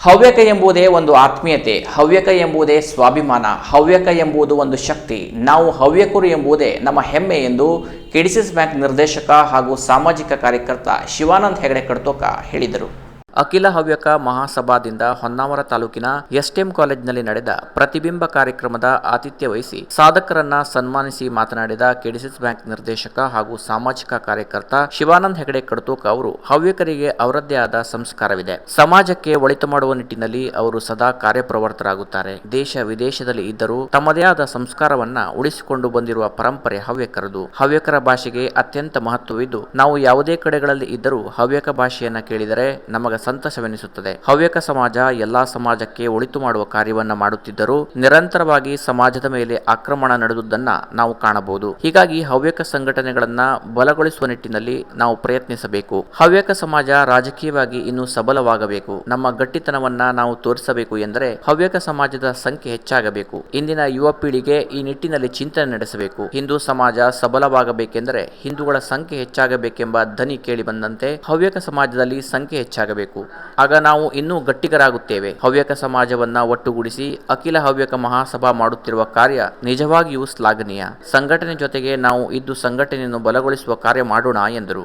ಹವ್ಯಕ ಎಂಬುದೇ ಒಂದು ಆತ್ಮೀಯತೆ, ಹವ್ಯಕ ಎಂಬುದೇ ಸ್ವಾಭಿಮಾನ, ಹವ್ಯಕ ಎಂಬುದು ಒಂದು ಶಕ್ತಿ. ನಾವು ಹವ್ಯಕರು ಎಂಬುದೇ ನಮ್ಮ ಹೆಮ್ಮೆ ಎಂದು ಕೆಡಿಸಿಸ್ ಬ್ಯಾಂಕ್ ನಿರ್ದೇಶಕ ಹಾಗೂ ಸಾಮಾಜಿಕ ಕಾರ್ಯಕರ್ತ ಶಿವಾನಂದ್ ಹೆಗಡೆ ಕಡ್ತೋಕ ಹೇಳಿದರು. ಅಖಿಲ ಹವ್ಯಕ ಮಹಾಸಭಾದಿಂದ ಹೊನ್ನಾವರ ತಾಲೂಕಿನ ಎಸ್ಟಿಎಂ ಕಾಲೇಜಿನಲ್ಲಿ ನಡೆದ ಪ್ರತಿಬಿಂಬ ಕಾರ್ಯಕ್ರಮದ ಆತಿಥ್ಯ ವಹಿಸಿ ಸಾಧಕರನ್ನ ಸನ್ಮಾನಿಸಿ ಮಾತನಾಡಿದ ಕೆಡಿಸಿಸ್ ಬ್ಯಾಂಕ್ ನಿರ್ದೇಶಕ ಹಾಗೂ ಸಾಮಾಜಿಕ ಕಾರ್ಯಕರ್ತ ಶಿವಾನಂದ್ ಹೆಗಡೆ ಕಡತೂಕ ಅವರು, ಹವ್ಯಕರಿಗೆ ಅವರದ್ದೇ ಆದ ಸಂಸ್ಕಾರವಿದೆ. ಸಮಾಜಕ್ಕೆ ಒಳಿತು ಮಾಡುವ ನಿಟ್ಟಿನಲ್ಲಿ ಅವರು ಸದಾ ಕಾರ್ಯಪ್ರವರ್ತರಾಗುತ್ತಾರೆ. ದೇಶ ವಿದೇಶದಲ್ಲಿ ಇದ್ದರೂ ತಮ್ಮದೇ ಆದ ಸಂಸ್ಕಾರವನ್ನ ಉಳಿಸಿಕೊಂಡು ಬಂದಿರುವ ಪರಂಪರೆ ಹವ್ಯಕರದು. ಹವ್ಯಕರ ಭಾಷೆಗೆ ಅತ್ಯಂತ ಮಹತ್ವವಿದ್ದು, ನಾವು ಯಾವುದೇ ಕಡೆಗಳಲ್ಲಿ ಇದ್ದರೂ ಹವ್ಯಕ ಭಾಷೆಯನ್ನ ಕೇಳಿದರೆ ನಮಗ ಸಂತಸವೆನಿಸುತ್ತದೆ. ಹವ್ಯಕ ಸಮಾಜ ಎಲ್ಲಾ ಸಮಾಜಕ್ಕೆ ಒಳಿತು ಮಾಡುವ ಕಾರ್ಯವನ್ನ ಮಾಡುತ್ತಿದ್ದರೂ ನಿರಂತರವಾಗಿ ಸಮಾಜದ ಮೇಲೆ ಆಕ್ರಮಣ ನಡೆದುದನ್ನ ನಾವು ಕಾಣಬಹುದು. ಹೀಗಾಗಿ ಹವ್ಯಕ ಸಂಘಟನೆಗಳನ್ನ ಬಲಗೊಳಿಸುವ ನಿಟ್ಟಿನಲ್ಲಿ ನಾವು ಪ್ರಯತ್ನಿಸಬೇಕು. ಹವ್ಯಕ ಸಮಾಜ ರಾಜಕೀಯವಾಗಿ ಇನ್ನೂ ಸಬಲವಾಗಬೇಕು. ನಮ್ಮ ಗಟ್ಟಿತನವನ್ನ ನಾವು ತೋರಿಸಬೇಕು ಎಂದರೆ ಹವ್ಯಕ ಸಮಾಜದ ಸಂಖ್ಯೆ ಹೆಚ್ಚಾಗಬೇಕು. ಇಂದಿನ ಯುವ ಪೀಳಿಗೆ ಈ ನಿಟ್ಟಿನಲ್ಲಿ ಚಿಂತನೆ ನಡೆಸಬೇಕು. ಹಿಂದೂ ಸಮಾಜ ಸಬಲವಾಗಬೇಕೆಂದರೆ ಹಿಂದೂಗಳ ಸಂಖ್ಯೆ ಹೆಚ್ಚಾಗಬೇಕೆಂಬ ಧ್ವನಿ ಕೇಳಿ ಬಂದಂತೆ ಹವ್ಯಕ ಸಮಾಜದಲ್ಲಿ ಸಂಖ್ಯೆ ಹೆಚ್ಚಾಗಬೇಕು. ಆಗ ನಾವು ಇನ್ನೂ ಗಟ್ಟಿಗರಾಗುತ್ತೇವೆ. ಹವ್ಯಕ ಸಮಾಜವನ್ನ ಒಟ್ಟುಗೂಡಿಸಿ ಅಖಿಲ ಹವ್ಯಕ ಮಹಾಸಭಾ ಮಾಡುತ್ತಿರುವ ಕಾರ್ಯ ನಿಜವಾಗಿಯೂ ಶ್ಲಾಘನೀಯ. ಸಂಘಟನೆ ಜೊತೆಗೆ ನಾವು ಇದ್ದು ಸಂಘಟನೆಯನ್ನು ಬಲಗೊಳಿಸುವ ಕಾರ್ಯ ಮಾಡೋಣ ಎಂದರು.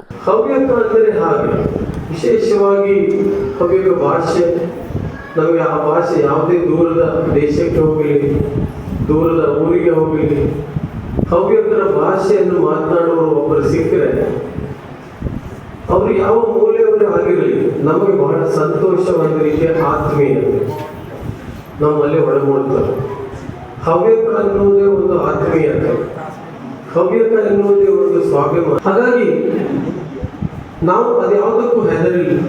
ವಿಶೇಷವಾಗಿ ಹವ್ಯಕ ಭಾಷೆ. ನಮಗೆ ಆ ಭಾಷೆ ಯಾವುದೇ ದೂರದ ದೇಶಕ್ಕೆ ಹೋಗಲಿ, ದೂರದ ಊರಿಗೆ ಹೋಗಲಿ, ಹವ್ಯಕರ ಭಾಷೆಯನ್ನು ಮಾತನಾಡುವ ಒಬ್ಬರು ಸಿಕ್ಕರೆ ಅವರು ಯಾವ ಮೌಲ್ಯವನ್ನೇ ಆಗಿರಲಿ, ನಮಗೆ ಬಹಳ ಸಂತೋಷವಾದ ರೀತಿಯ ಆತ್ಮೀಯ. ನಮ್ಮಲ್ಲಿ ಒಳಗೊಳ್ತಾರೆ ಹವ್ಯಕ ಅನ್ನುವುದೇ ಒಂದು ಆತ್ಮೀಯತೆ ಹವ್ಯಕ ಎನ್ನುವುದೇ ಒಂದು ಸ್ವಾಭಿಮಾನ. ಹಾಗಾಗಿ, ನಾವು ಅದ್ಯಾವುದಕ್ಕೂ ಹೆದರಿಲ್ಲ.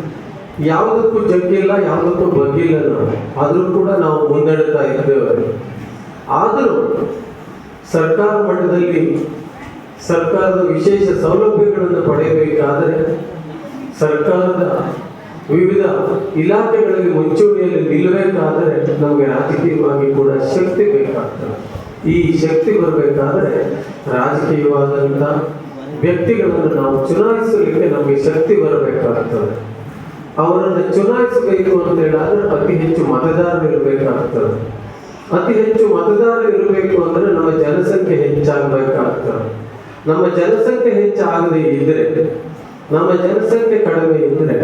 ಯಾವುದಕ್ಕೂ ಜಗ್ಗಿಲ್ಲ, ಯಾವುದಕ್ಕೂ ಬಗ್ಗಿಲ್ಲ ನಾವು. ಆದರೂ ಕೂಡ ನಾವು ಮುನ್ನಡೆತಾ ಇದ್ದೇವೆ. ಆದರೂ ಸರ್ಕಾರ ಮಟ್ಟದಲ್ಲಿ ಸರ್ಕಾರದ ವಿಶೇಷ ಸೌಲಭ್ಯಗಳನ್ನು ಪಡೆಯಬೇಕಾದರೆ ಸರ್ಕಾರದ ವಿವಿಧ ಇಲಾಖೆಗಳಲ್ಲಿ ಮುಂಚೂಣಿಯಲ್ಲಿ ನಿಲ್ಲಬೇಕಾದರೆ ನಮಗೆ ರಾಜಕೀಯವಾಗಿ ಕೂಡ ಶಕ್ತಿ ಬೇಕಾಗ್ತದೆ. ಈ ಶಕ್ತಿ ಬರಬೇಕಾದರೆ ರಾಜಕೀಯವಾದಂಥ ವ್ಯಕ್ತಿಗಳನ್ನು ನಾವು ಚುನಾಯಿಸಲಿಕ್ಕೆ ನಮಗೆ ಶಕ್ತಿ ಬರಬೇಕಾಗ್ತದೆ. ಅವರನ್ನು ಚುನಾಯಿಸಬೇಕು ಅಂತ ಹೇಳಿದ್ರೆ ಅತಿ ಹೆಚ್ಚು ಮತದಾರರು ಇರಬೇಕಾಗ್ತದೆ. ಅತಿ ಹೆಚ್ಚು ಮತದಾರರು ಇರಬೇಕು ಅಂದ್ರೆ ನಮ್ಮ ಜನಸಂಖ್ಯೆ ಹೆಚ್ಚಾಗಬೇಕಾಗ್ತದೆ. ನಮ್ಮ ಜನಸಂಖ್ಯೆ ಹೆಚ್ಚಾಗದೇ ಇದ್ರೆ ನಮ್ಮ ಜನಸಂಖ್ಯೆ ಕಡಿಮೆ ಇದ್ರೆ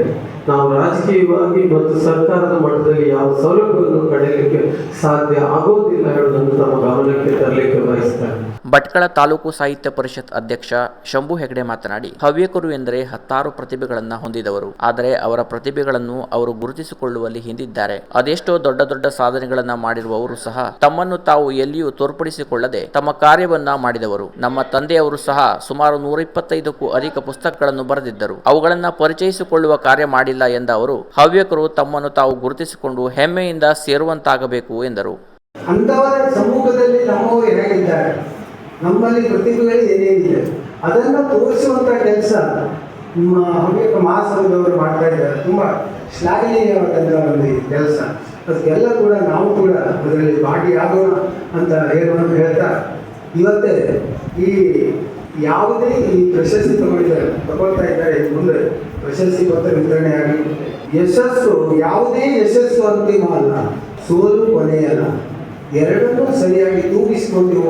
ನಾವು ರಾಜಕೀಯವಾಗಿ ಮತ್ತು ಸರ್ಕಾರದ ಮಟ್ಟದಲ್ಲಿ ಯಾವ ಸೌಲಭ್ಯವನ್ನು ಪಡೆಯಲಿಕ್ಕೆ ಸಾಧ್ಯ ಆಗೋದಿಲ್ಲ ಹೇಳೋದನ್ನು ನಮ್ಮ ಗಮನಕ್ಕೆ ತರಲಿಕ್ಕೆ ಬಯಸ್ತಾರೆ. ಭಟ್ಕಳ ತಾಲೂಕು ಸಾಹಿತ್ಯ ಪರಿಷತ್ ಅಧ್ಯಕ್ಷ ಶಂಭು ಹೆಗಡೆ ಮಾತನಾಡಿ, ಹವ್ಯಕರು ಎಂದರೆ ಹತ್ತಾರು ಪ್ರತಿಭೆಗಳನ್ನು ಹೊಂದಿದವರು. ಆದರೆ ಅವರ ಪ್ರತಿಭೆಗಳನ್ನು ಅವರು ಗುರುತಿಸಿಕೊಳ್ಳುವಲ್ಲಿ ಹಿಂದಿದ್ದಾರೆ. ಅದೆಷ್ಟೋ ದೊಡ್ಡ ದೊಡ್ಡ ಸಾಧನೆಗಳನ್ನು ಮಾಡಿರುವವರು ಸಹ ತಮ್ಮನ್ನು ತಾವು ಎಲ್ಲಿಯೂ ತೋರ್ಪಡಿಸಿಕೊಳ್ಳದೆ ತಮ್ಮ ಕಾರ್ಯವನ್ನ ಮಾಡಿದವರು. ನಮ್ಮ ತಂದೆಯವರು ಸಹ ಸುಮಾರು ನೂರ ಇಪ್ಪತ್ತೈದಕ್ಕೂ ಅಧಿಕ ಪುಸ್ತಕಗಳನ್ನು ಬರೆದಿದ್ದರು. ಅವುಗಳನ್ನು ಪರಿಚಯಿಸಿಕೊಳ್ಳುವ ಕಾರ್ಯ ಮಾಡಿಲ್ಲ ಎಂದ ಅವರು, ಹವ್ಯಕರು ತಮ್ಮನ್ನು ತಾವು ಗುರುತಿಸಿಕೊಂಡು ಹೆಮ್ಮೆಯಿಂದ ಸೇರುವಂತಾಗಬೇಕು ಎಂದರು. ಅಂತವರ ಸಮೂಹದಲ್ಲಿ ನಮ್ಮವರು ಹೇಗಿದ್ದಾರೆ? ನಮ್ಮಲ್ಲಿ ಪ್ರತಿಭೆಗಳು ಏನೇನಿದೆ, ಅದನ್ನು ತೋರಿಸುವಂಥ ಕೆಲಸ ನಮ್ಮ ಹವ್ಯಕ ಮಹಾಸಭದವರು ಮಾಡ್ತಾ ಇದ್ದಾರೆ. ತುಂಬ ಶ್ಲಾಘನೀಯವಾದಂಥ ಒಂದು ಕೆಲಸ. ಅದಕ್ಕೆಲ್ಲ ಕೂಡ ನಾವು ಕೂಡ ಅದರಲ್ಲಿ ಭಾಗಿಯಾಗೋಣ ಅಂತ ಹೇಳೋಣ ಹೇಳ್ತಾ ಇವತ್ತೇ ಈ ಯಾವುದೇ ಈ ಪ್ರಶಸ್ತಿ ತಗೊಂಡಿದ್ದಾರೆ ತಗೊಳ್ತಾ ಇದ್ದಾರೆ ಮುಂದೆ. ಪ್ರಶಸ್ತಿ ಪತ್ರ ವಿತರಣೆ ಆಗಲಿ. ಯಶಸ್ಸು ಯಾವುದೇ ಯಶಸ್ಸು ಅಂತಿಮ ಅಲ್ಲ ಸೋಲು ಕೊನೆಯಲ್ಲ. ಎರಡನ್ನೂ ಸರಿಯಾಗಿ ತೂಗಿಸಿಕೊಂಡು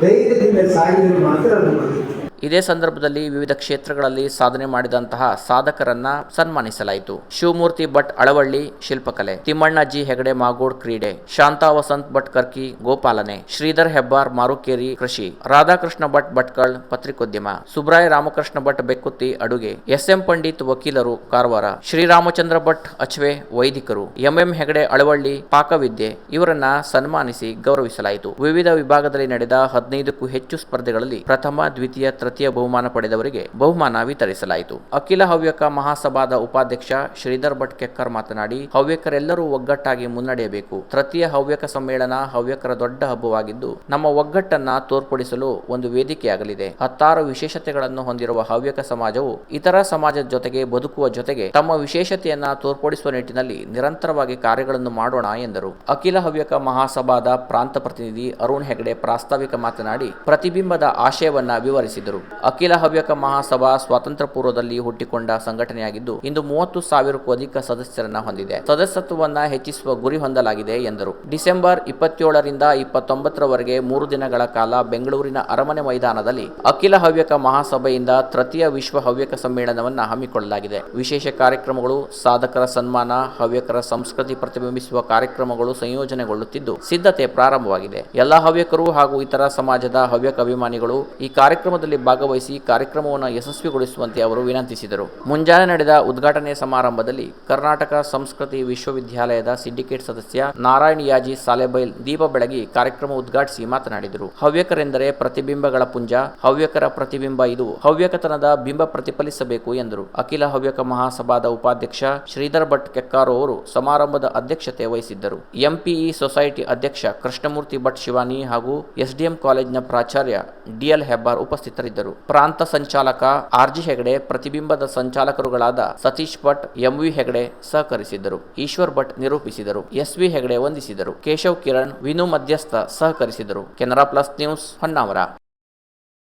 ಧೈರ್ಯದಿಂದ ಸಾಗಿದರೆ ಮಾತ್ರ ಅದು ಬದುಕು ಇದೇ ಸಂದರ್ಭದಲ್ಲಿ ವಿವಿಧ ಕ್ಷೇತ್ರಗಳಲ್ಲಿ ಸಾಧನೆ ಮಾಡಿದಂತಹ ಸಾಧಕರನ್ನ ಸನ್ಮಾನಿಸಲಾಯಿತು. ಶಿವಮೂರ್ತಿ ಭಟ್ ಅಳವಳ್ಳಿ, ಶಿಲ್ಪಕಲೆ, ತಿಮ್ಮಣ್ಣ ಜಿ ಹೆಗಡೆ ಮಾಗೋಡ್ ಕ್ರೀಡೆ, ಶಾಂತಾ ವಸಂತ್ ಭಟ್ ಕರ್ಕಿ ಗೋಪಾಲನೆ, ಶ್ರೀಧರ್ ಹೆಬ್ಬಾರ್ ಮಾರುಕೇರಿ ಕೃಷಿ, ರಾಧಾಕೃಷ್ಣ ಭಟ್ ಭಟ್ಕಳ್ ಪತ್ರಿಕೋದ್ಯಮ, ಸುಬ್ರಾಯ ರಾಮಕೃಷ್ಣ ಭಟ್ ಬೆಕ್ಕುತ್ತಿ ಅಡುಗೆ ಎಸ್ ಎಂ ಪಂಡಿತ್ ವಕೀಲರು ಕಾರವಾರ, ಶ್ರೀರಾಮಚಂದ್ರ ಭಟ್ ಅಚ್ವೆ ವೈದಿಕರು, ಎಂಎಂ ಹೆಗಡೆ ಅಳವಳ್ಳಿ ಪಾಕವಿದ್ಯೆ ಇವರನ್ನ ಸನ್ಮಾನಿಸಿ ಗೌರವಿಸಲಾಯಿತು. ವಿವಿಧ ವಿಭಾಗದಲ್ಲಿ ನಡೆದ ಹದಿನೈದಕ್ಕೂ ಹೆಚ್ಚು ಸ್ಪರ್ಧೆಗಳಲ್ಲಿ ಪ್ರಥಮ, ದ್ವಿತೀಯ ತೃತೀಯ ಬಹುಮಾನ ಪಡೆದವರಿಗೆ ಬಹುಮಾನ ವಿತರಿಸಲಾಯಿತು. ಅಖಿಲ ಹವ್ಯಕ ಮಹಾಸಭಾದ ಉಪಾಧ್ಯಕ್ಷ ಶ್ರೀಧರ್ ಭಟ್ ಕೆಕ್ಕರ್ ಮಾತನಾಡಿ, ಹವ್ಯಕರೆಲ್ಲರೂ ಒಗ್ಗಟ್ಟಾಗಿ ಮುನ್ನಡೆಯಬೇಕು. ತೃತೀಯ ಹವ್ಯಕ ಸಮ್ಮೇಳನ ಹವ್ಯಕರ ದೊಡ್ಡ ಹಬ್ಬವಾಗಿದ್ದು, ನಮ್ಮ ಒಗ್ಗಟ್ಟನ್ನ ತೋರ್ಪಡಿಸಲು ಒಂದು ವೇದಿಕೆಯಾಗಲಿದೆ. ಹತ್ತಾರು ವಿಶೇಷತೆಗಳನ್ನು ಹೊಂದಿರುವ ಹವ್ಯಕ ಸಮಾಜವು ಇತರ ಸಮಾಜದ ಜೊತೆಗೆ ಬದುಕುವ ಜೊತೆಗೆ ತಮ್ಮ ವಿಶೇಷತೆಯನ್ನ ತೋರ್ಪಡಿಸುವ ನಿಟ್ಟಿನಲ್ಲಿ ನಿರಂತರವಾಗಿ ಕಾರ್ಯಗಳನ್ನು ಮಾಡೋಣ ಎಂದರು. ಅಖಿಲ ಹವ್ಯಕ ಮಹಾಸಭಾದ ಪ್ರಾಂತ ಪ್ರತಿನಿಧಿ ಅರುಣ್ ಹೆಗಡೆ ಪ್ರಾಸ್ತಾವಿಕ ಮಾತನಾಡಿ, ಪ್ರತಿಬಿಂಬದ ಆಶಯವನ್ನ ವಿವರಿಸಿದರು. ಅಖಿಲ ಹವ್ಯಕ ಮಹಾಸಭಾ ಸ್ವಾತಂತ್ರ್ಯ ಪೂರ್ವದಲ್ಲಿ ಹುಟ್ಟಿಕೊಂಡ ಸಂಘಟನೆಯಾಗಿದ್ದು, ಇಂದು ಮೂವತ್ತು ಸಾವಿರಕ್ಕೂ ಅಧಿಕ ಸದಸ್ಯರನ್ನ ಹೊಂದಿದೆ. ಸದಸ್ಯತ್ವವನ್ನ ಹೆಚ್ಚಿಸುವ ಗುರಿ ಹೊಂದಲಾಗಿದೆ ಎಂದರು. ಡಿಸೆಂಬರ್ ಇಪ್ಪತ್ತೇಳರಿಂದ ಇಪ್ಪತ್ತೊಂಬತ್ತರವರೆಗೆ ಮೂರು ದಿನಗಳ ಕಾಲ ಬೆಂಗಳೂರಿನ ಅರಮನೆ ಮೈದಾನದಲ್ಲಿ ಅಖಿಲ ಹವ್ಯಕ ಮಹಾಸಭೆಯಿಂದ ತೃತೀಯ ವಿಶ್ವ ಹವ್ಯಕ ಸಮ್ಮೇಳನವನ್ನು ಹಮ್ಮಿಕೊಳ್ಳಲಾಗಿದೆ. ವಿಶೇಷ ಕಾರ್ಯಕ್ರಮಗಳು, ಸಾಧಕರ ಸನ್ಮಾನ, ಹವ್ಯಕರ ಸಂಸ್ಕೃತಿ ಪ್ರತಿಬಿಂಬಿಸುವ ಕಾರ್ಯಕ್ರಮಗಳು ಸಂಯೋಜನೆಗೊಳ್ಳುತ್ತಿದ್ದು, ಸಿದ್ಧತೆ ಪ್ರಾರಂಭವಾಗಿದೆ. ಎಲ್ಲ ಹವ್ಯಕರು ಹಾಗೂ ಇತರ ಸಮಾಜದ ಹವ್ಯಕ ಅಭಿಮಾನಿಗಳು ಈ ಕಾರ್ಯಕ್ರಮದಲ್ಲಿ ಭಾಗವಹಿಸಿ ಕಾರ್ಯಕ್ರಮವನ್ನು ಯಶಸ್ವಿಗೊಳಿಸುವಂತೆ ಅವರು ವಿನಂತಿಸಿದರು. ಮುಂಜಾನೆ ನಡೆದ ಉದ್ಘಾಟನೆ ಸಮಾರಂಭದಲ್ಲಿ ಕರ್ನಾಟಕ ಸಂಸ್ಕೃತಿ ವಿಶ್ವವಿದ್ಯಾಲಯದ ಸಿಂಡಿಕೇಟ್ ಸದಸ್ಯ ನಾರಾಯಣ್ ಯಾಜಿ ಸಾಲೆಬೈಲ್ ದೀಪ ಬೆಳಗಿ ಕಾರ್ಯಕ್ರಮ ಉದ್ಘಾಟಿಸಿ ಮಾತನಾಡಿದರು. ಹವ್ಯಕರೆಂದರೆ ಪ್ರತಿಬಿಂಬಗಳ ಪುಂಜ, ಹವ್ಯಕರ ಪ್ರತಿಬಿಂಬ ಇದು. ಹವ್ಯಕತನದ ಬಿಂಬ ಪ್ರತಿಫಲಿಸಬೇಕು ಎಂದರು. ಅಖಿಲ ಹವ್ಯಕ ಮಹಾಸಭಾದ ಉಪಾಧ್ಯಕ್ಷ ಶ್ರೀಧರ್ ಭಟ್ ಕೆಕ್ಕಾರು ಅವರು ಸಮಾರಂಭದ ಅಧ್ಯಕ್ಷತೆ ವಹಿಸಿದ್ದರು. ಎಂಪಿಇ ಸೊಸೈಟಿ ಅಧ್ಯಕ್ಷ ಕೃಷ್ಣಮೂರ್ತಿ ಭಟ್ ಶಿವಾನಿ ಹಾಗೂ ಎಸ್ಡಿಎಂ ಕಾಲೇಜಿನ ಪ್ರಾಚಾರ್ಯ ಡಿಎಲ್ ಹೆಬ್ಬಾರ್ ಉಪಸ್ಥಿತರಿದ್ದರು. ಪ್ರಾಂತ ಸಂಚಾಲಕ ಆರ್ಜಿ ಹೆಗಡೆ, ಪ್ರತಿಬಿಂಬದ ಸಂಚಾಲಕರುಗಳಾದ ಸತೀಶ್ ಭಟ್ ಎಂವಿ ಹೆಗಡೆ ಸಹಕರಿಸಿದ್ದರು. ಈಶ್ವರ್ ಭಟ್ ನಿರೂಪಿಸಿದರು. ಎಸ್ ವಿ ಹೆಗಡೆ ವಂದಿಸಿದರು. Keshav Kiran Vinu Madhyastha ಸಹಕರಿಸಿದರು. Canara plus news Honnavar.